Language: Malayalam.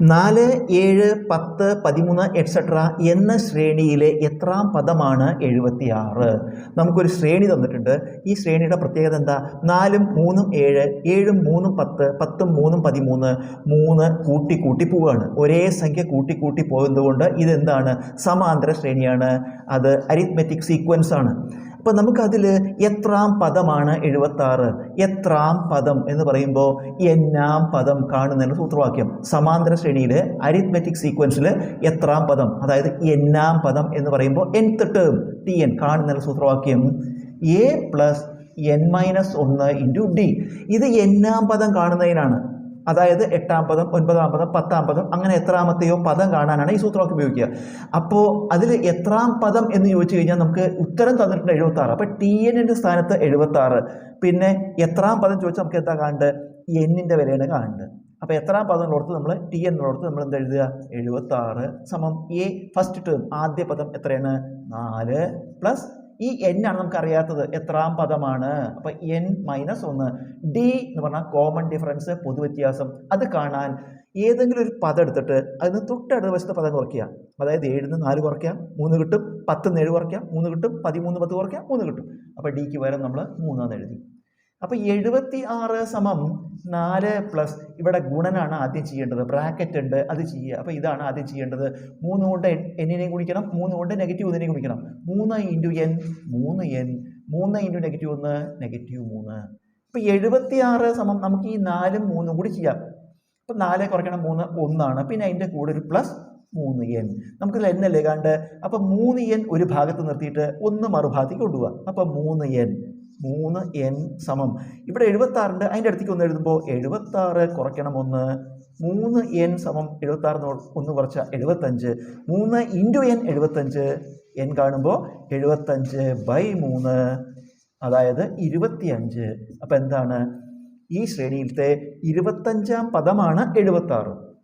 നാല് ഏഴ് പത്ത് പതിമൂന്ന് എക്സെട്ര എന്ന ശ്രേണിയിലെ എത്രാം പദമാണ് എഴുപത്തി ആറ് നമുക്കൊരു ശ്രേണി തന്നിട്ടുണ്ട്. ഈ ശ്രേണിയുടെ പ്രത്യേകത എന്താ? നാലും മൂന്നും ഏഴ് ഏഴും മൂന്നും പത്ത് പത്തും മൂന്നും പതിമൂന്ന് മൂന്ന് കൂട്ടി കൂട്ടി പോവുകയാണ് ഒരേ സംഖ്യ കൂട്ടി കൂട്ടി പോകുന്നതുകൊണ്ട് ഇതെന്താണ്? സമാന്തര ശ്രേണിയാണ്. അത് അരിത്മെറ്റിക് സീക്വൻസ് ആണ്. അപ്പോൾ നമുക്കതിൽ എത്രാം പദമാണ് എഴുപത്താറ്? എത്രാം പദം എന്ന് പറയുമ്പോൾ എന്നാം പദം കാണുന്നതിന് സൂത്രവാക്യം. സമാന്തര ശ്രേണിയിൽ അരിത്മെറ്റിക് സീക്വൻസിൽ എത്രാം പദം അതായത് എന്നാം പദം എന്ന് പറയുമ്പോൾ എൻ ടേം ടി എൻ കാണുന്നതിന് സൂത്രവാക്യം. എ പ്ലസ് എൻ മൈനസ് ഒന്ന് ഇന്റു ഡി ഇത് എന്നാം പദം കാണുന്നതിനാണ്. അതായത് എട്ടാം പദം ഒൻപതാം പദം പത്താം പദം അങ്ങനെ എത്രാമത്തെയോ പദം കാണാനാണ് ഈ സൂത്രമൊക്കെ ഉപയോഗിക്കുക. അപ്പോൾ അതിൽ എത്രാം പദം എന്ന് ചോദിച്ചു കഴിഞ്ഞാൽ നമുക്ക് ഉത്തരം തന്നിട്ടുണ്ട് എഴുപത്തി ആറ് അപ്പോൾ ടി എന്നിന്റെ സ്ഥാനത്ത് എഴുപത്തി ആറ് പിന്നെ എത്രാം പദം ചോദിച്ചാൽ നമുക്ക് എന്താ കാണേണ്ടത്? എന്നിന്റെ വിലയാണ് കാണേണ്ടത്. അപ്പോൾ എത്രാം പദം ഓർത്ത് നമ്മൾ ടി എന്നോർത്ത് നമ്മൾ എന്താ എഴുതുക? എഴുപത്തി ആറ് സമം എ ഫസ്റ്റ് ടേം ആദ്യ പദം എത്രയാണ്? നാല് പ്ലസ് ഈ എൻ ആണ് നമുക്കറിയാത്തത്. എത്രാം പദമാണ്. അപ്പോൾ എൻ മൈനസ് ഒന്ന്. ഡി എന്ന് പറഞ്ഞാൽ കോമൺ ഡിഫറൻസ് പൊതുവ്യത്യാസം. അത് കാണാൻ ഏതെങ്കിലും ഒരു പദം എടുത്തിട്ട് അതിന് തൊട്ടടുത്ത വശത്തെ പദം കുറയ്ക്കുക. അതായത് ഏഴിൽ നിന്ന് നാല് കുറയ്ക്കാം മൂന്ന് കിട്ടും. പത്ത് നിന്ന് ഏഴ് കുറയ്ക്കാം മൂന്ന് കിട്ടും. പതിമൂന്ന് പത്ത് കുറയ്ക്കാം മൂന്ന് കിട്ടും. അപ്പോൾ ഡിക്ക് പകരം നമ്മൾ മൂന്നാന്ന് എഴുതി. അപ്പോൾ എഴുപത്തി ആറ് സമം നാല് പ്ലസ് ഇവിടെ ഗുണനാണ് ആദ്യം ചെയ്യേണ്ടത്. ബ്രാക്കറ്റ് ഉണ്ട് അത് ചെയ്യുക. അപ്പോൾ ഇതാണ് ആദ്യം ചെയ്യേണ്ടത്. മൂന്ന് കൊണ്ട് എന്നിനെയും ഗുണിക്കണം. മൂന്ന് കൊണ്ട് നെഗറ്റീവ് ഒന്നിനെയും ഗുണിക്കണം. മൂന്ന് ഇന്റു എൻ മൂന്ന് എൻ മൂന്ന് ഇന്റു നെഗറ്റീവ് ഒന്ന് നെഗറ്റീവ് മൂന്ന്. അപ്പോൾ എഴുപത്തി ആറ് സമം നമുക്ക് ഈ നാലും മൂന്നും കൂടി ചെയ്യാം. അപ്പോൾ നാല് കുറയ്ക്കണം മൂന്ന് ഒന്നാണ്. പിന്നെ അതിന്റെ കൂടെ ഒരു പ്ലസ് മൂന്ന് എൻ നമുക്ക് എൻ അല്ലേ കണ്ട്? അപ്പോൾ മൂന്ന് എൻ ഒരു ഭാഗത്ത് നിർത്തിയിട്ട് ഒന്ന് മറുഭാഗത്തേക്ക് കൊണ്ടുപോകാം അപ്പോൾ മൂന്ന് എൻ മൂന്ന് എൻ സമം. ഇവിടെ എഴുപത്താറുണ്ട്. അതിന്റെ അടുത്തേക്ക് ഒന്ന് എഴുതുമ്പോൾ എഴുപത്താറ് കുറയ്ക്കണം ഒന്ന്. മൂന്ന് എൻ സമം എഴുപത്താറിന് ഒന്ന് കുറച്ച എഴുപത്തഞ്ച്. മൂന്ന് ഇന്റു എൻ എഴുപത്തഞ്ച്. എൻ കാണുമ്പോൾ എഴുപത്തഞ്ച് ബൈ മൂന്ന് അതായത് ഇരുപത്തിയഞ്ച്. അപ്പോൾ എന്താണ്? ഈ ശ്രേണിയിലത്തെ ഇരുപത്തഞ്ചാം പദമാണ് എഴുപത്താറ്.